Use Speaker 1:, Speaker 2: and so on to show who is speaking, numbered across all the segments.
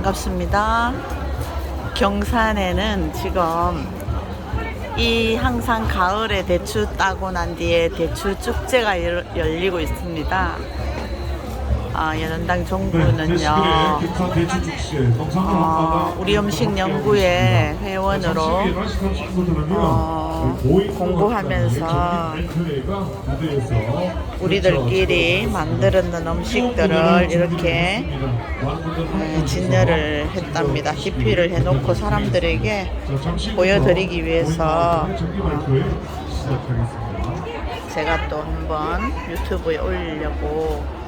Speaker 1: 반갑습니다. 경산에는 지금 이 항상 가을에 대추 따고 난 뒤에 대추 축제가 열- 열리고 있습니다. 아, 연원당 종구는요, 어, 우리 음식 연구회 회원으로 어, 공부하면서 우리들끼리 만들었는 음식들을 이렇게 네, 진열을 했답니다. 기피를 해놓고 사람들에게 보여드리기 위해서 제가 또 한번 유튜브에 올리려고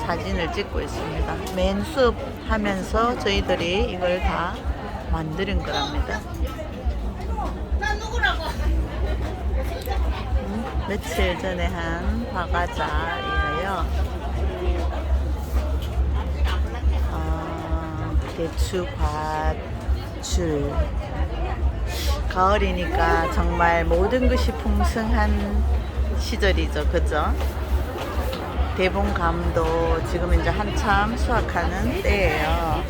Speaker 1: 사진을 찍고 있습니다. 맨숲 하면서 저희들이 이걸 다 만드는 거랍니다. 음, 며칠 전에 한 화과자이에요. 어, 대추밭줄 가을이니까 정말 모든 것이 풍성한 시절이죠, 그죠? 대봉감도 지금 이제 한참 수확하는 때예요.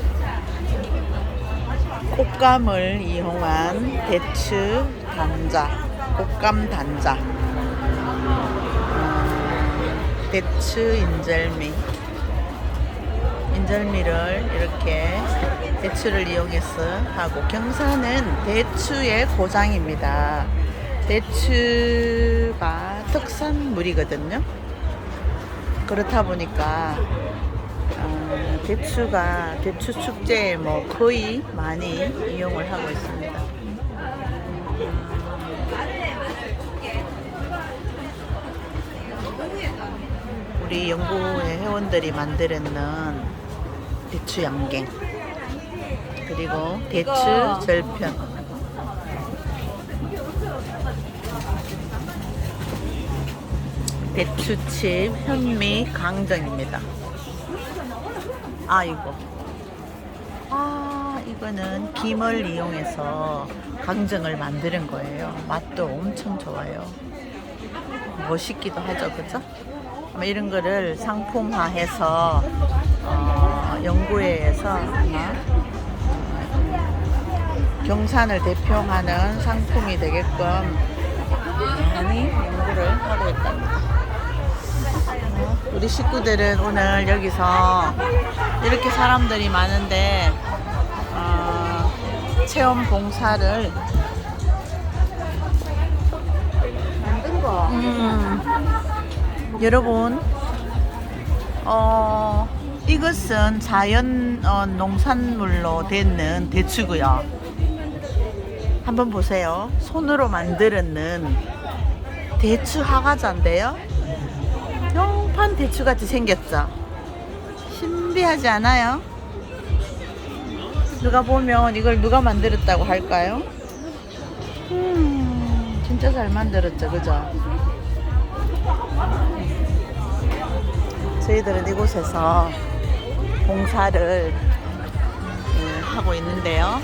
Speaker 1: 꽃감을 이용한 대추 단자, 꽃감 단자, 음, 대추 인절미, 인절미를 이렇게 대추를 이용해서 하고 경산은 대추의 고장입니다. 대추가 특산물이거든요. 그렇다 보니까 어, 대추가 대추 축제에 뭐 거의 많이 이용을 하고 있습니다. 우리 연구회 회원들이 만들었는 대추 양갱 그리고 대추 절편 대추칩 현미 강정입니다. 아 이거 아 이거는 김을 이용해서 강정을 만드는 거예요. 맛도 엄청 좋아요. 멋있기도 하죠, 그죠? 이런 거를 상품화해서 어, 연구회에서 아마 경산을 대표하는 상품이 되게끔 많이 연구를 하고 있답니다. 어, 우리 식구들은 오늘 여기서 이렇게 사람들이 많은데 어, 체험 봉사를
Speaker 2: 만든 거.
Speaker 1: 음, 여러분, 어, 이것은 자연 어, 농산물로 되는 대추고요. 한번 보세요. 손으로 만들었는 대추 화과자인데요. 영판 대추 같이 생겼죠. 신비하지 않아요? 누가 보면 이걸 누가 만들었다고 할까요? 음, 진짜 잘 만들었죠, 그죠? 저희들은 이곳에서 봉사를 예, 하고 있는데요.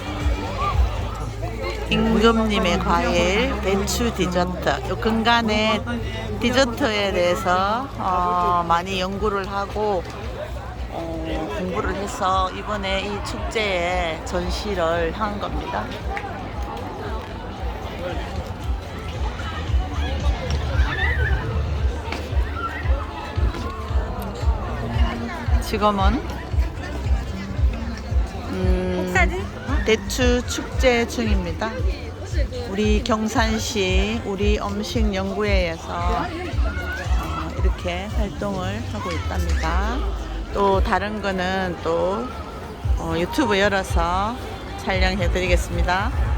Speaker 1: 임금님의 과일 대추 디저트. 요 근간에 디저트에 대해서 어, 많이 연구를 하고 어, 공부를 해서 이번에 이 축제에 전시를 한 겁니다. 지금은? 대추 축제 중입니다. 우리 경산시 우리 음식 연구회에서 어, 이렇게 활동을 하고 있답니다. 또 다른 거는 또 어, 유튜브 열어서 촬영해 드리겠습니다.